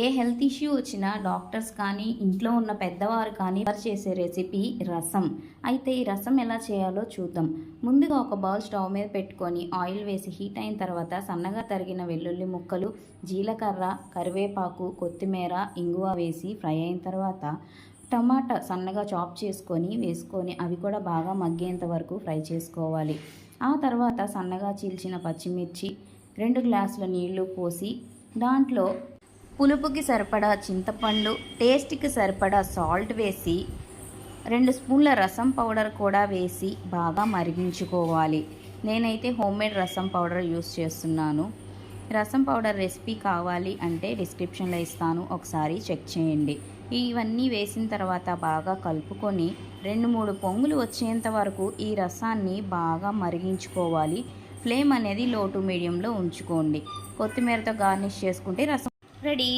ఏ health issue వచ్చినా doctors కానీ ఇంట్లో ఉన్న పెద్దవారు కానీ ప్రిపేర్ చేసే రెసిపీ రసం. అయితే ఈ రసం ఎలా చేయాలో చూద్దాం. ముందుగా ఒక బౌల్ స్టవ్ మీద పెట్టుకొని ఆయిల్ వేసి హీట్ అయిన తర్వాత సన్నగా తరిగిన వెల్లుల్లి ముక్కలు జీలకర్ర కరివేపాకు కొత్తిమీర ఇంగువ వేసి ఫ్రై అయిన తర్వాత టమాటా సన్నగా చాప్ చేసుకొని వేసుకొని అవి కూడా బాగా మగ్గేంత వరకు ఫ్రై చేసుకోవాలి. ఆ తర్వాత సన్నగా చీల్చిన పచ్చిమిర్చి రెండు గ్లాసుల నీళ్ళు పోసి దాంట్లో పులుపుకి సరిపడా చింతపండు టేస్ట్కి సరిపడా సాల్ట్ వేసి రెండు స్పూన్ల రసం పౌడర్ కూడా వేసి బాగా మరిగించుకోవాలి. నేనైతే హోమ్మేడ్ రసం పౌడర్ యూస్ చేస్తున్నాను. రసం పౌడర్ రెసిపీ కావాలి అంటే డిస్క్రిప్షన్లో ఇస్తాను. ఒకసారి చెక్ చేయండి. ఇవన్నీ వేసిన తర్వాత బాగా కలుపుకొని రెండు మూడు పొంగులు వచ్చేంత వరకు ఈ రసాన్ని బాగా మరిగించుకోవాలి. ఫ్లేమ్ అనేది లో టు మీడియంలో ఉంచుకోండి. కొత్తిమీరతో గార్నిష్ చేసుకుంటే రసం రెడీ